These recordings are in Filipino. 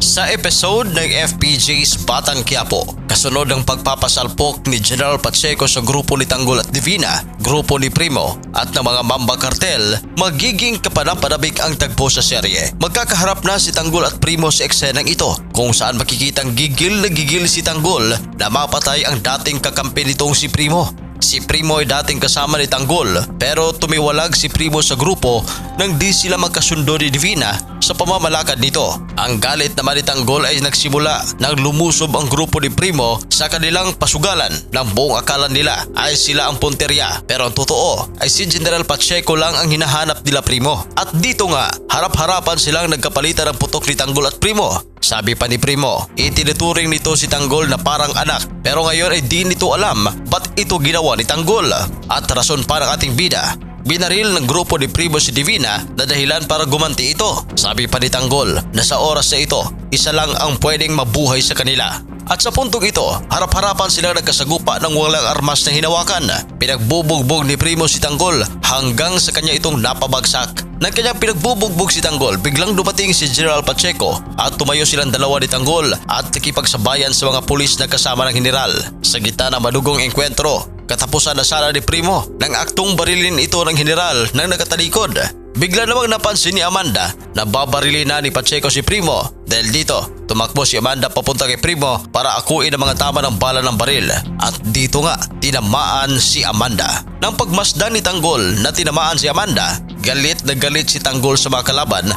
Sa episode ng FPJ's Batang Quiapo, kasunod ng pagpapasalpok ni General Pacheco sa grupo ni Tanggol at Divina, grupo ni Primo at ng mga mamba kartel, magiging kapanapanabik ang tagpo sa serye. Magkakaharap na si Tanggol at Primo sa eksenang ito kung saan makikitang gigil na gigil si Tanggol na mapatay ang dating kakampi nitong si Primo. Si Primo ay dating kasama ni Tanggol pero tumiwalag si Primo sa grupo nang di sila magkasundo ni Divina sa pamamalakad nito. Ang galit naman ni Tanggol ay nagsimula nang lumusob ang grupo ni Primo sa kanilang pasugalan ng buong akala nila ay sila ang punterya. Pero ang totoo ay si General Pacheco lang ang hinahanap nila Primo. At dito nga, harap-harapan silang nagkapalitan ng putok ni Tanggol at Primo. Sabi pa ni Primo, itinuturing nito si Tanggol na parang anak pero ngayon ay di nito alam ba't ito ginawa ni Tanggol. At rason pa ng ating bida, binaril ng grupo ni Primo si Divina na dahilan para gumanti ito. Sabi pa ni Tanggol na sa oras na ito, isa lang ang pwedeng mabuhay sa kanila. At sa puntong ito, harap-harapan silang nagkasagupa ng walang armas na hinawakan. Pinagbubugbog ni Primo si Tanggol hanggang sa kanya itong napabagsak. Nang kanyang pinagbubugbog si Tanggol, biglang dumating si General Pacheco at tumayo silang dalawa ni Tanggol at nakipagsabayan sa mga pulis na kasama ng general. Sa gitna ng madugong enkwentro, katapusan na sana ni Primo nang aktong barilin ito ng general nang nakatalikod. Bigla namang napansin ni Amanda na babarilin na ni Pacheco si Primo dahil dito tumakbo si Amanda papunta kay Primo para akuin ang mga tama ng bala ng baril at dito nga tinamaan si Amanda. Nang pagmasdan ni Tanggol na tinamaan si Amanda, galit na galit si Tanggol sa mga kalaban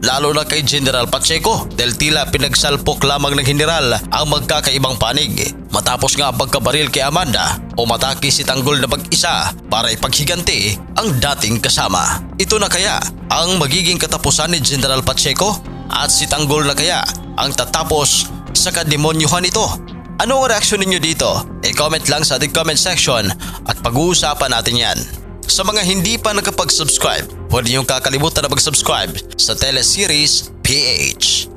lalo na kay General Pacheco dahil tila pinagsalpok lamang ng general ang magkakaibang panig. Matapos nga pagkabaril kay Amanda, umatake si Tanggol na mag-isa para ipaghiganti ang dating kasama. Ito na kaya ang magiging katapusan ni General Pacheco at si Tanggol na kaya ang tatapos sa kademonyuhan ito. Ano ang reaksyon ninyo dito? I-comment lang sa ating comment section at pag-uusapan natin yan. Sa mga hindi pa nakapag-subscribe, huwag niyong kakalimutan na mag-subscribe sa teleseries PH.